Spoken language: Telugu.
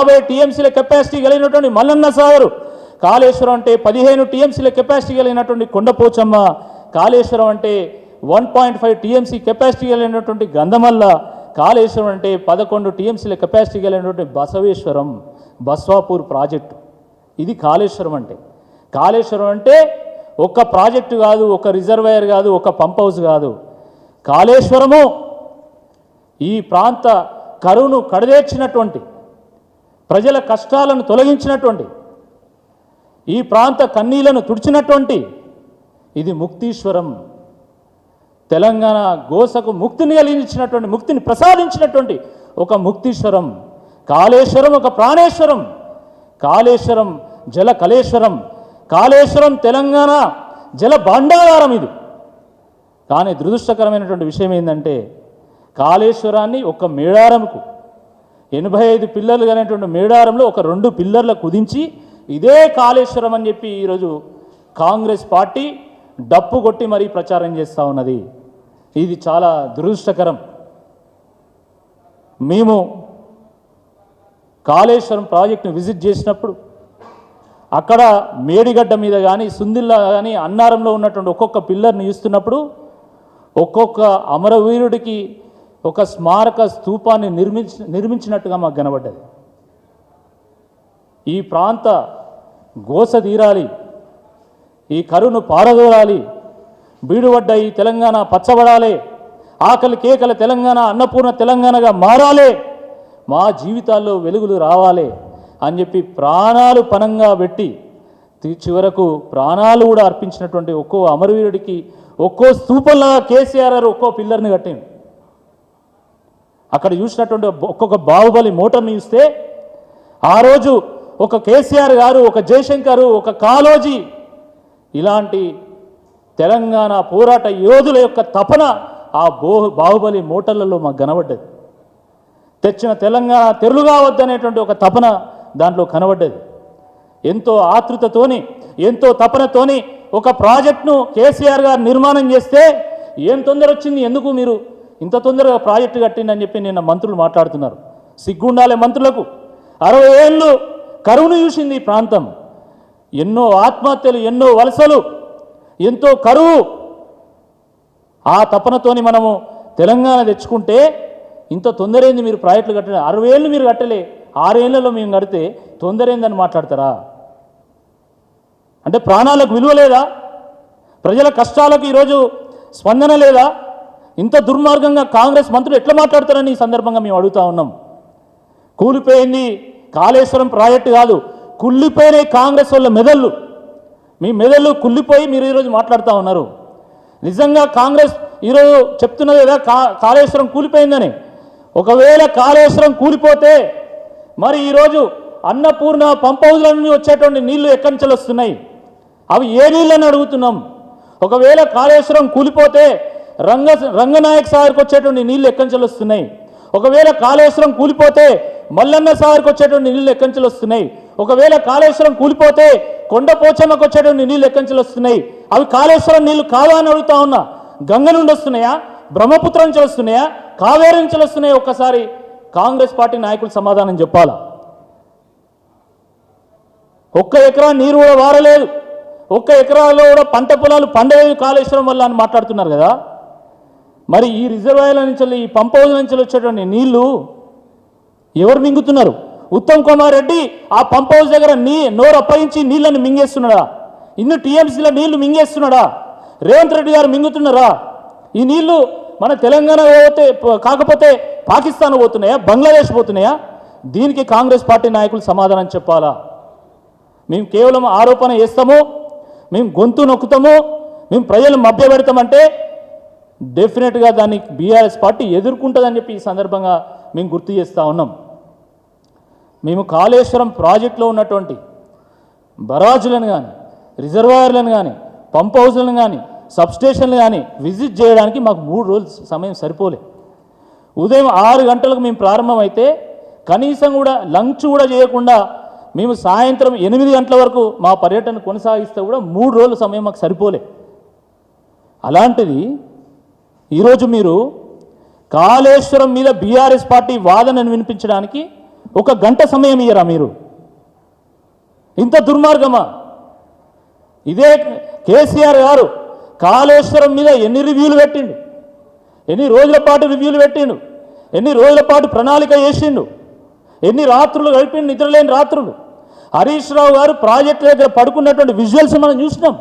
యాభై టీఎంసీల కెపాసిటీ కలిగినటువంటి మల్లన్న సాగరు. కాళేశ్వరం అంటే పదిహేను టీఎంసీల కెపాసిటీ కలిగినటువంటి కొండపోచమ్మ. కాళేశ్వరం అంటే one point five TMC capacity కలిగినటువంటి గంధమల్ల. కాళేశ్వరం అంటే పదకొండు టీఎంసీల కెపాసిటీ కలిగినటువంటి బసవేశ్వరం బస్వాపూర్ ప్రాజెక్టు. ఇది కాళేశ్వరం అంటే. కాళేశ్వరం అంటే ఒక్క ప్రాజెక్టు కాదు ఒక రిజర్వాయర్ కాదు ఒక పంప్ హౌస్ కాదు. కాళేశ్వరము ఈ ప్రాంత కరువును కడదేర్చినటువంటి ప్రజల కష్టాలను తొలగించినటువంటి ఈ ప్రాంత కన్నీలను తుడిచినటువంటి ఇది ముక్తీశ్వరం. తెలంగాణ గోసకు ముక్తిని కలిగించినటువంటి ముక్తిని ప్రసాదించినటువంటి ఒక ముక్తీశ్వరం. కాళేశ్వరం ఒక ప్రాణేశ్వరం. కాళేశ్వరం జల కళేశ్వరం. కాళేశ్వరం తెలంగాణ జల భాండాగారం ఇది. కానీ దురదృష్టకరమైనటువంటి విషయం ఏంటంటే కాళేశ్వరాన్ని ఒక మేడారంకు ఎనభై ఐదు పిల్లర్లు అనేటువంటి మేడారంలో ఒక రెండు పిల్లర్ల కుదించి ఇదే కాళేశ్వరం అని చెప్పి ఈరోజు కాంగ్రెస్ పార్టీ డప్పు కొట్టి మరీ ప్రచారం చేస్తూ ఉన్నది. ఇది చాలా దురదృష్టకరం. మేము కాళేశ్వరం ప్రాజెక్టును విజిట్ చేసినప్పుడు అక్కడ మేడిగడ్డ మీద కానీ సుందిల్లా కానీ అన్నారంలో ఉన్నటువంటి ఒక్కొక్క పిల్లర్ని చూస్తున్నప్పుడు ఒక్కొక్క అమరవీరుడికి ఒక స్మారక స్తూపాన్ని నిర్మించి నిర్మించినట్టుగా మాకు కనబడ్డది. ఈ ప్రాంత గోస తీరాలి ఈ కరును పారదోరాలి బీడుపడ్డ ఈ తెలంగాణ పచ్చబడాలి ఆకలి కేకల తెలంగాణ అన్నపూర్ణ తెలంగాణగా మారాలి మా జీవితాల్లో వెలుగులు రావాలి అని చెప్పి ప్రాణాలు పనంగా పెట్టి చివరకు ప్రాణాలు కూడా అర్పించినటువంటి ఒక్కో అమరవీరుడికి ఒక్కో స్తూపంలాగా కేసీఆర్ గారు ఒక్కో పిల్లర్ని కట్టింది అక్కడ చూసినటువంటి ఒక్కొక్క బాహుబలి మూటమి చూస్తే ఆ రోజు ఒక కేసీఆర్ గారు ఒక జయశంకర్ ఒక కాలోజీ ఇలాంటి తెలంగాణ పోరాట యోధుల యొక్క తపన ఆ బో బాహుబలి మూటలలో మాకు కనబడ్డది. తెచ్చిన తెలంగాణ తెరులు వద్దనేటువంటి ఒక తపన దాంట్లో కనబడ్డది. ఎంతో ఆతృతతోని ఎంతో తపనతోని ఒక ప్రాజెక్టును కేసీఆర్ గారు నిర్మాణం చేస్తే ఏం తొందర వచ్చింది ఎందుకు మీరు ఇంత తొందరగా ప్రాజెక్టు కట్టిందని చెప్పి నిన్న మంత్రులు మాట్లాడుతున్నారు. సిగ్గుండాలే మంత్రులకు. అరవై ఏళ్ళు కరువును చూసింది ఈ ప్రాంతం. ఎన్నో ఆత్మహత్యలు ఎన్నో వలసలు ఎంతో కరువు. ఆ తపనతోని మనము తెలంగాణ తెచ్చుకుంటే ఇంత తొందరైంది మీరు ప్రాజెక్టులు కట్టలే అరవై ఏళ్ళు మీరు కట్టలే. ఆరేళ్ళలో మేము కడితే తొందరైందని మాట్లాడతారా? అంటే ప్రాణాలకు విలువ లేదా? ప్రజల కష్టాలకు ఈరోజు స్పందన లేదా? ఇంత దుర్మార్గంగా కాంగ్రెస్ మంత్రులు ఎట్లా మాట్లాడతారని ఈ సందర్భంగా మేము అడుగుతా ఉన్నాం. కూలిపోయింది కాళేశ్వరం ప్రాజెక్టు కాదు కుళ్ళిపోయినాయి కాంగ్రెస్ వాళ్ళ మెదళ్ళు. మీ మెదళ్ళు కుళ్ళిపోయి మీరు ఈరోజు మాట్లాడుతూ ఉన్నారు. నిజంగా కాంగ్రెస్ ఈరోజు చెప్తున్నది కదా కా కాళేశ్వరం కూలిపోయిందని. ఒకవేళ కాళేశ్వరం కూలిపోతే మరి ఈరోజు అన్నపూర్ణ పంప్ హౌజ్ల నుండి వచ్చేటువంటి నీళ్ళు ఎక్కడి నుంచి వస్తున్నాయి? అవి ఏ నీళ్ళని అడుగుతున్నాం? ఒకవేళ కాళేశ్వరం కూలిపోతే రంగ రంగనాయక్ సాగర్కి వచ్చేటువంటి నీళ్ళు ఎక్కడి నుంచి వస్తున్నాయి? ఒకవేళ కాళేశ్వరం కూలిపోతే మల్లన్న సాగర్కి వచ్చేటువంటి నీళ్ళు ఎక్కడి నుంచి వస్తున్నాయి? ఒకవేళ కాళేశ్వరం కూలిపోతే కొండ పోచమ్మకు వచ్చేటువంటి నీళ్ళు ఎక్కడి నుంచి వస్తున్నాయి? అవి కాళేశ్వరం నీళ్ళు కాదా అని అడుగుతా ఉన్నా గంగ నుండి వస్తున్నాయా? బ్రహ్మపుత్రం నుంచి వస్తున్నాయా? కావేరి నుంచి వస్తున్నాయా? ఒక్కసారి కాంగ్రెస్ పార్టీ నాయకులు సమాధానం చెప్పాలా? ఒక్క ఎకరా నీరు కూడా వారలేదు ఒక్క ఎకరాలో కూడా పంట పొలాలు పండలేదు కాళేశ్వరం వల్ల అని మాట్లాడుతున్నారు కదా? మరి ఈ రిజర్వాయర్ల నుంచి ఈ పంప్ హౌస్ నుంచి వచ్చేటువంటి నీళ్ళు ఎవరు మింగుతున్నారు? ఉత్తమ్ కుమార్ రెడ్డి ఆ పంప్ హౌస్ దగ్గర నీ నోరు అప్పగించి నీళ్ళని మింగేస్తున్నాడా? ఇన్ని టీఎంసీలో నీళ్ళు మింగేస్తున్నాడా? రేవంత్ రెడ్డి గారు మింగుతున్నారా? ఈ నీళ్ళు మన తెలంగాణ పోతే కాకపోతే పాకిస్తాన్ పోతున్నాయా? బంగ్లాదేశ్ పోతున్నాయా? దీనికి కాంగ్రెస్ పార్టీ నాయకులు సమాధానం చెప్పాలా? మేము కేవలం ఆరోపణ చేస్తాము మేము గొంతు నొక్కుతాము మేము ప్రజలు మభ్యపెడతామంటే డెఫినెట్గా దాన్ని బీఆర్ఎస్ పార్టీ ఎదుర్కొంటుందని చెప్పి ఈ సందర్భంగా మేము గుర్తు చేస్తూ ఉన్నాం. మేము కాళేశ్వరం ప్రాజెక్టులో ఉన్నటువంటి బరాజులను కానీ రిజర్వాయర్లను కానీ పంప్ హౌస్లను కానీ సబ్స్టేషన్లు కానీ విజిట్ చేయడానికి మాకు మూడు రోజులు సమయం సరిపోలే. ఉదయం ఆరు గంటలకు మేము ప్రారంభమైతే కనీసం కూడా లంచ్ కూడా చేయకుండా మేము సాయంత్రం ఎనిమిది గంటల వరకు మా పర్యటన కొనసాగిస్తే కూడా మూడు రోజుల సమయం మాకు సరిపోలే. అలాంటిది ఈరోజు మీరు కాళేశ్వరం మీద బీఆర్ఎస్ పార్టీ వాదనను వినిపించడానికి ఒక గంట సమయం ఇయ్యరా మీరు? ఇంత దుర్మార్గమా? ఇదే కేసీఆర్ గారు కాళేశ్వరం మీద ఎన్ని రివ్యూలు పెట్టిండు? ఎన్ని రోజుల పాటు రివ్యూలు పెట్టిండు? ఎన్ని రోజుల పాటు ప్రణాళిక చేసిండు ఎన్ని రాత్రులు గడిపిండు నిద్రలేని రాత్రులు? హరీష్ రావు గారు ప్రాజెక్టు దగ్గర పడుకున్నటువంటి విజువల్స్ మనం చూసినాం.